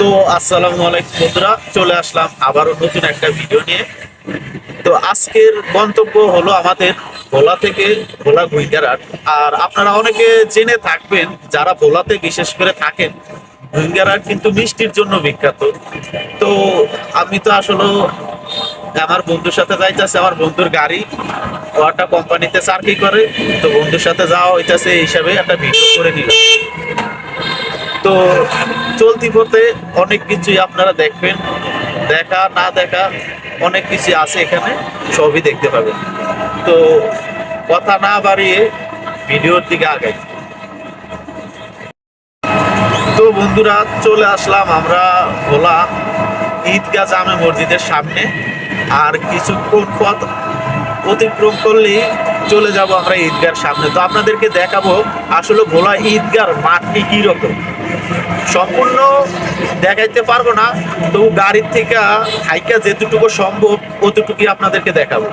তো আসসালামু আলাইকুম বন্ধুরা, চলে আসলাম আবারও নতুন একটা ভিডিও নিয়ে। তো আজকের গন্তব্য হলো আমাদের ভোলা থেকে ভোলা গুইগারাট আর আপনারা অনেকে জেনে থাকবেন, যারা ভোলাতে বিশেষ করে থাকেন গুইগারাট কিন্তু মিষ্টির জন্য বিখ্যাত। তো আমি তো আসলে আমার বন্ধুর সাথে যাইতেছে, আমার বন্ধুর গাড়ি ও একটা কোম্পানিতে চাকরি করে। তো বন্ধুর সাথে যাওয়া হইতেছে এই হিসাবে একটা ভিডিও করে নিলাম। তো চলতি পথে অনেক কিছুই আপনারা দেখবেন। দেখা, না দেখা, অনেক কিছু আছে এখানে, সবই দেখতে পাবেন। তো কথা না বাড়িয়ে ভিডিওর দিকে আগে তো বন্ধুরা, চলে আসলাম আমরা ভোলা ঈদগাহ জামে মসজিদের সামনে। আর কিছুক্ষণ পথ অতিক্রম করলেই চলে যাব আমরা ঈদগার সামনে। তো আপনাদেরকে দেখাবো আসলে ভোলা ঈদগার মাঠটি কীরকম সম্পূর্ণ দেখাইতে পারব না তো গাড়ির থেকে হাইকা যেতটুকু সম্ভব অতটুকুই আপনাদেরকে দেখাবো।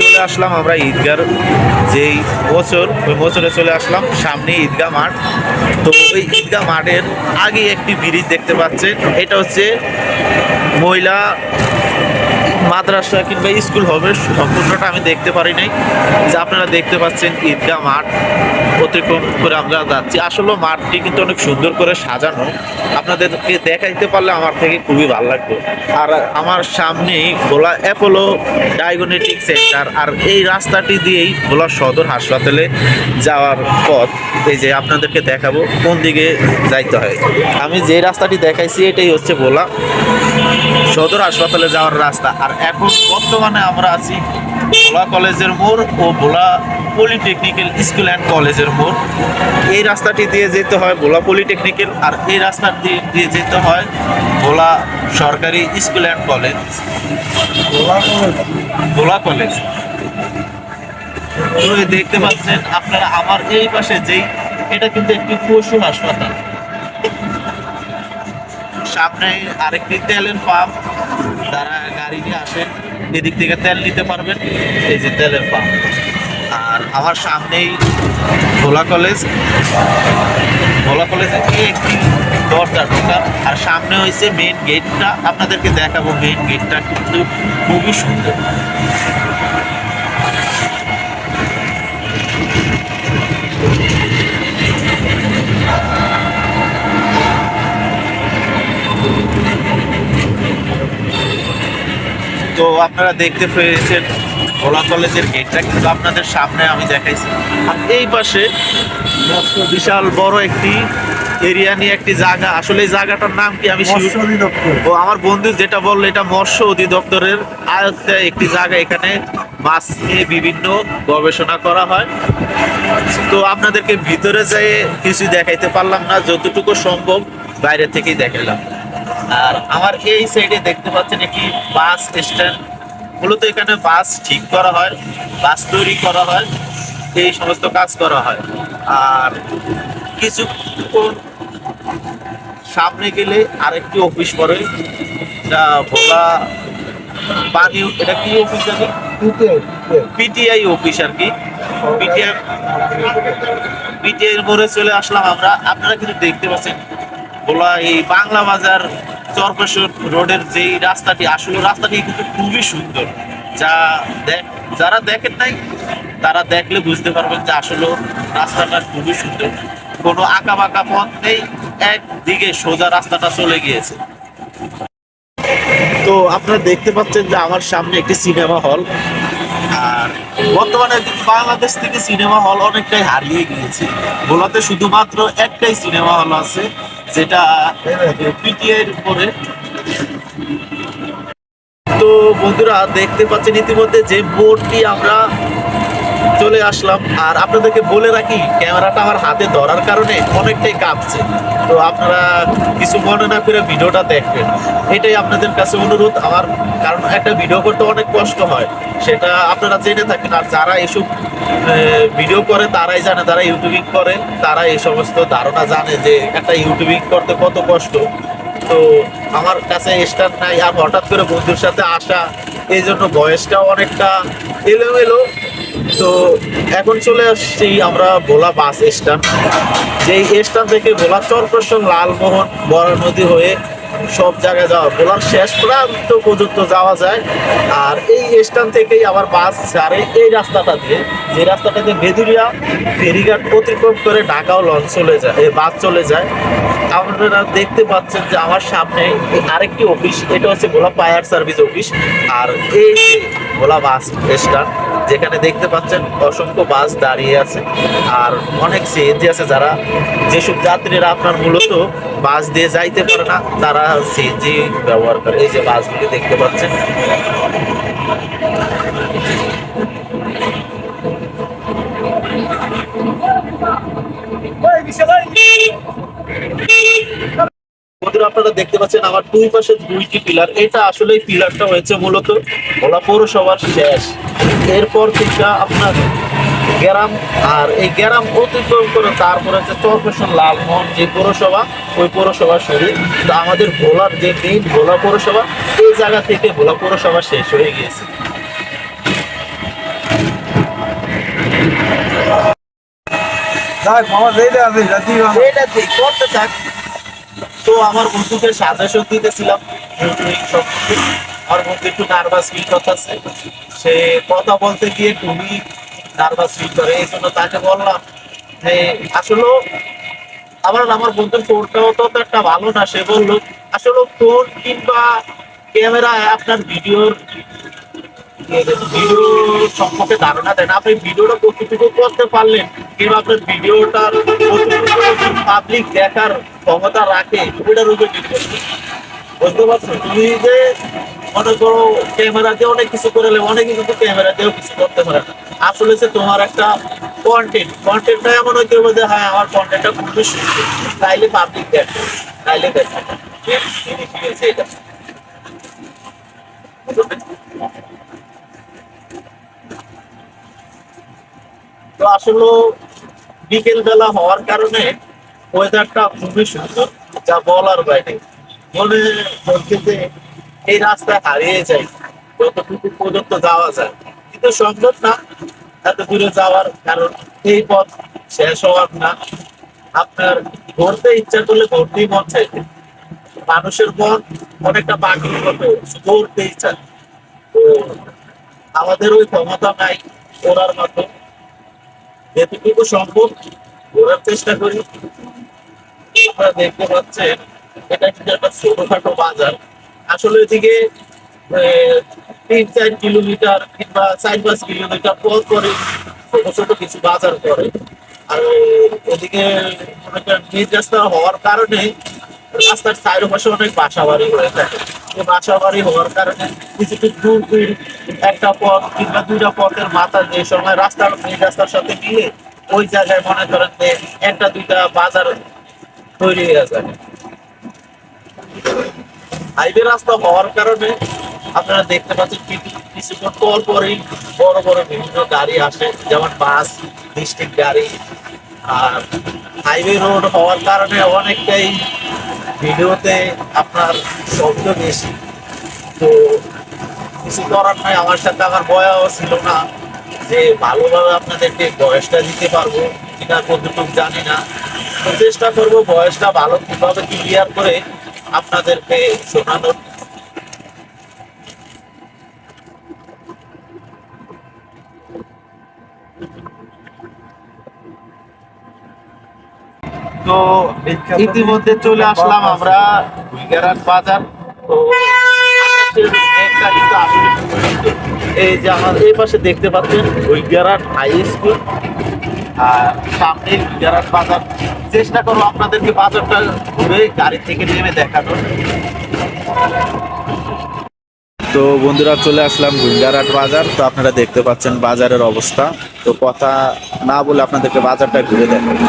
চলে আসলাম আমরা ঈদগার যেই বছর, ওই বছরে চলে আসলাম সামনে ঈদগাহ মাঠ। তো ওই ঈদগাহ মাঠের আগে একটি ব্রিজ দেখতে পাচ্ছেন, এটা হচ্ছে মহিলা মাদ্রাসা কিংবা স্কুল হবে, সম্পূর্ণটা আমি দেখতে পারি নাই। যে আপনারা দেখতে পাচ্ছেন ঈদগাহ মাঠ। অতিক্রম করে আমরা যাচ্ছি। আসলে মাঠটি কিন্তু অনেক সুন্দর করে সাজানো। আপনাদেরকে দেখাইতে পারলে আমার থেকে খুবই ভালো লাগবে। আর আমার সামনেই ভোলা অ্যাপোলো ডায়াগনেটিক সেন্টার। আর এই রাস্তাটি দিয়েই ভোলা সদর হাসপাতালে যাওয়ার পথ। এই যে আপনাদেরকে দেখাবো, কোন দিকে যাইতে হয়। আমি যে রাস্তাটি দেখাইছি, এটাই হচ্ছে ভোলা সদর হাসপাতালে যাওয়ার রাস্তা। আর এখন বর্তমানে আমরা আছি ভোলা কলেজের মোড় ও ভোলা পলিটেকনিক্যাল স্কুল অ্যান্ড কলেজের মোড়। এই রাস্তাটি দিয়ে যেতে হয় ভোলা পলিটেকনিক্যাল আর এই রাস্তা দিয়ে যেতে হয় ভোলা সরকারি school and college. Bhola college. দেখতে পাচ্ছেন আপনারা আমার এই পাশে যেই, এটা কিন্তু একটি পশু হাসপাতাল। সামনে আরেকটি তেলের পাম্প। যারা গাড়ি নিয়ে আসেন। এদিক থেকে তেল নিতে পারবেন। এই যে তেলের পাম্প। আর আমার সামনেই ভোলা কলেজ। ভোলা কলেজে একটি দরজা ঢোকার। আর সামনে হয়েছে মেন গেটটা আপনাদেরকে দেখাবো মেন গেটটা কিন্তু খুবই সুন্দর। তো আপনারা দেখতে পেয়েছেন ভোলা কলেজের গেটটা কিন্তু আপনাদের সামনে আমি দেখাইছি। আর এই পাশে বিশাল বড় একটি এরিয়া নিয়ে একটি জায়গা। আসলে এই জায়গাটার নাম কি আমি ও আমার বন্ধু যেটা বলল এটা মৎস্য অধিদপ্তরের আয়ত্তে একটি জায়গা। এখানে মাছ নিয়ে বিভিন্ন গবেষণা করা হয়। তো আপনাদেরকে ভিতরে যেয়ে কিছু দেখাইতে পারলাম না যতটুকু সম্ভব বাইরে থেকেই দেখালাম আর আমার এই সাইডে দেখতে পাচ্ছেন একটি বাস স্ট্যান্ড। মূলত এখানে বাস ঠিক করা হয় বাস তৈরি করা হয় এই সমস্ত কাজ করা হয়। আর কিছুক্ষণ সামনে গেলে আরেকটি অফিস পড়ে যা ভোলা পানি এটা কি অফিস জানি? পিটিআই অফিস আর কি। পিটিআই পিটিআই এর মোড়ে চলে আসলাম আমরা। আপনারা কিন্তু দেখতে পাচ্ছেন ভোলা এই বাংলা বাজার চরপেশ্বর রোডের যেই রাস্তাটি, আসলে রাস্তাটি কিন্তু খুবই সুন্দর। যা দেখ যারা দেখেন নাই, তারা দেখলে বুঝতে পারবেন যে আসলে রাস্তাটা খুবই সুন্দর। কোনো আঁকা বাঁকা পথ নেই, একদিকে সোজা রাস্তাটা চলে গিয়েছে। তো আপনারা দেখতে পাচ্ছেন যে আমার সামনে একটি সিনেমা হল। আর বর্তমানে বাংলাদেশ থেকে সিনেমা হল অনেকটাই হারিয়ে গিয়েছে। ভোলাতে শুধুমাত্র একটাই সিনেমা হল আছে যেটা পিটিআই এর উপরে। তো বন্ধুরা দেখতে পাচ্ছেন ইতিমধ্যে যে বোর্ডটি আমরা চলে আসলাম। আর আপনাদেরকে বলে রাখি, ক্যামেরাটা আমার হাতে ধরার কারণে অনেকটাই কাঁপছে। তো আপনারা কিছু মনে না করে ভিডিওটা দেখবেন। এটাই আপনাদের কাছে অনুরোধ। আমার কারণ একটা ভিডিও করতে অনেক কষ্ট হয়। সেটা আপনারা জেনে থাকেন। আর যারা এসব ভিডিও করে, তারাই জানে, যারা ইউটিউবিং করে, তারা এই সমস্ত ধারণা জানে যে একটা ইউটিউবিং করতে কত কষ্ট। তো আমার কাছে স্টার নাই। আর হঠাৎ করে বন্ধুর সাথে আসা, এই জন্য বয়সটাও অনেকটা এলোমেলো। তো এখন চলে আসছি আমরা ভোলা বাস স্ট্যান্ড। যে স্ট্যান্ড থেকে ভোলা চরপ্রসন লালমোহন বড় নদী হয়ে সব জায়গায় যাওয়া। ভোলার শেষ প্রান্ত পর্যন্ত যাওয়া যায়। আর এই স্ট্যান্ড থেকেই আবার বাস ছাড়ে এই রাস্তাটা দিয়ে। যে রাস্তাটা দিয়ে বেদুরিয়া ফেরিঘাট অতিক্রম করে ঢাকাও লঞ্চ চলে যায় বাস চলে যায়। আপনারা দেখতে পাচ্ছেন যে আমার সামনে আরেকটি অফিস এটা হচ্ছে ভোলা ফায়ার সার্ভিস অফিস আর এই ভোলা বাস স্ট্যান্ড যেখানে দেখতে পাচ্ছেন অসংখ্য বাস দাঁড়িয়ে আছে আর অনেক সিএনজি আছে যারা যেসব যাত্রীরা আপনার মূলত বাস দিয়ে যাইতে পারে না, তারা সিএনজি ব্যবহার করে। এই যে বাসগুলি দেখতে পাচ্ছেন বন্ধুরা আপনারা দেখতে পাচ্ছেন আমার দুই পাশে দুইটি পিলার। এটা আসলে পিলারটা হয়েছে মূলত ভোলা পৌরসভার শেষ। এরপর থেকে আপনার গ্রাম আর এই গ্রাম অতিক্রম করে তারপরে হচ্ছে চরপেশন লালমোহন যে পৌরসভা ওই পৌরসভা শুরু। তো আমাদের ভোলার যে মেইন ভোলা পৌরসভা এই জায়গা থেকে ভোলা পৌরসভা শেষ হয়ে গিয়েছে। যাক মামা যেটা আছে ঠিক করতে থাক। তো আমার বন্ধুকে সাজেশন দিতেছিলাম আমার বন্ধু একটু নার্ভাস ফিল করতেছে। সে কথা বলতে গিয়ে খুবই নার্ভাস ফিল করে, এই জন্য তাকে বললাম যে, আসলে আমার আমার বন্ধুর ফোনটাও তো একটা ভালো না, সে বলল, আসলে ফোন কিংবা ক্যামেরায় আপনার ভিডিওর ভিডিও সম্পর্কে ধারণা দেন। আপনি ভিডিওটা কতটুকু করতে পারলেন কিংবা আপনার ভিডিওটা পাবলিক দেখার ক্ষমতা রাখে ওটার উপর ডিপেন্ড বুঝতে পারছ তুমি যে মনে করো ক্যামেরা দিয়ে অনেক কিছু করে অনেকে কিন্তু ক্যামেরা দিয়েও কিছু করতে পারে না। আসলে যে তোমার একটা কন্টেন্ট কন্টেন্টটা এমন হইতে হবে যে হ্যাঁ আমার কন্টেন্টটা খুবই সুন্দর। তাইলে পাবলিক দেখে, তাইলে দেখে। এটা। তো আসলে বিকেল বেলা হওয়ার কারণে ওয়েদারটা খুবই সুন্দর, যা বলার বাইরে। মনে হচ্ছে যে এই রাস্তায় হারিয়ে যাই যতটুকু পর্যন্ত যাওয়া যায়। কিন্তু সম্ভব না, এত দূরে যাওয়ার কারণ এই পথ শেষ হওয়ার না। আপনার ঘুরতে ইচ্ছা করলে ঘুরতেই মন চাইবে মানুষের মন অনেকটা পাখির মতো ঘুরতে ইচ্ছা। তো আমাদের ওই ক্ষমতা নাই করার মতো। যেটুকু সম্ভব ঘোরার চেষ্টা করি। আপনারা দেখতে পাচ্ছেন, এটা কিন্তু একটা ছোটখাটো বাজার। আসলে এদিকে তিন, চার কিলোমিটার কিংবা চার, পাঁচ কিলোমিটার পর পরে ছোট ছোট কিছু বাজার করে। আর এদিকে মনে করেন নিজ রাস্তা হওয়ার কারণে রাস্তার চারপাশে অনেক বাসা বাড়ি হয়ে থাকে। এই বাসা বাড়ি হওয়ার কারণে দূর একটা পথ কিংবা দুইটা পথের মাথা যে সময় রাস্তার রাস্তার সাথে মিলে ওই জায়গায় মনে করেন যে একটা দুইটা বাজার তৈরি হয়ে হাইওয়ে রাস্তা হওয়ার কারণে আপনারা দেখতে পাচ্ছেন কিছু কিছুক্ষণ পর পরই বড় বড় বিভিন্ন গাড়ি আসে, যেমন বাস, ডিস্ট্রিক্ট গাড়ি, আর হাইওয়ে রোড হওয়ার কারণে অনেকটাই ভিডিওতে আপনার শব্দ বেশি। তো কিছু করার নাই, আমার সাথে আমার বয়াও ছিল না যে ভালোভাবে আপনাদেরকে বয়সটা দিতে পারব কিনা কতটুকু জানি না। তো চেষ্টা করব বয়সটা ভালো কীভাবে ক্লিয়ার করে আপনাদেরকে শোনানোর। তো ইতিমধ্যে চলে আসলাম আমরা। গুইগারাট বাজার। তো। এই যে আমার এই পাশে দেখতে পাচ্ছেন গুইগারাট হাই স্কুল আর সামনে গুইগারাট বাজার। চেষ্টা করব আপনাদেরকে বাজারটা ঘুরে গাড়ি থেকে নেমে দেখানোর। তো বন্ধুরা চলে আসলাম গুইগারাট বাজার। তো আপনারা দেখতে পাচ্ছেন বাজারের অবস্থা। তো কথা না বলে আপনাদেরকে বাজারটা ঘুরে দেখাবো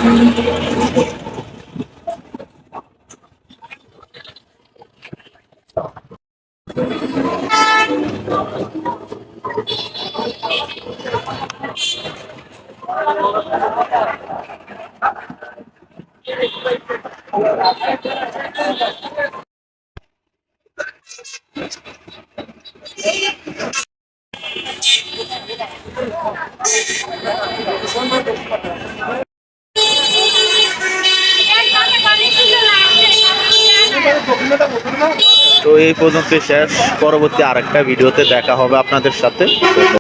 এই পর্যন্ত শেষ। পরবর্তী আরেকটা ভিডিওতে দেখা হবে আপনাদের সাথে।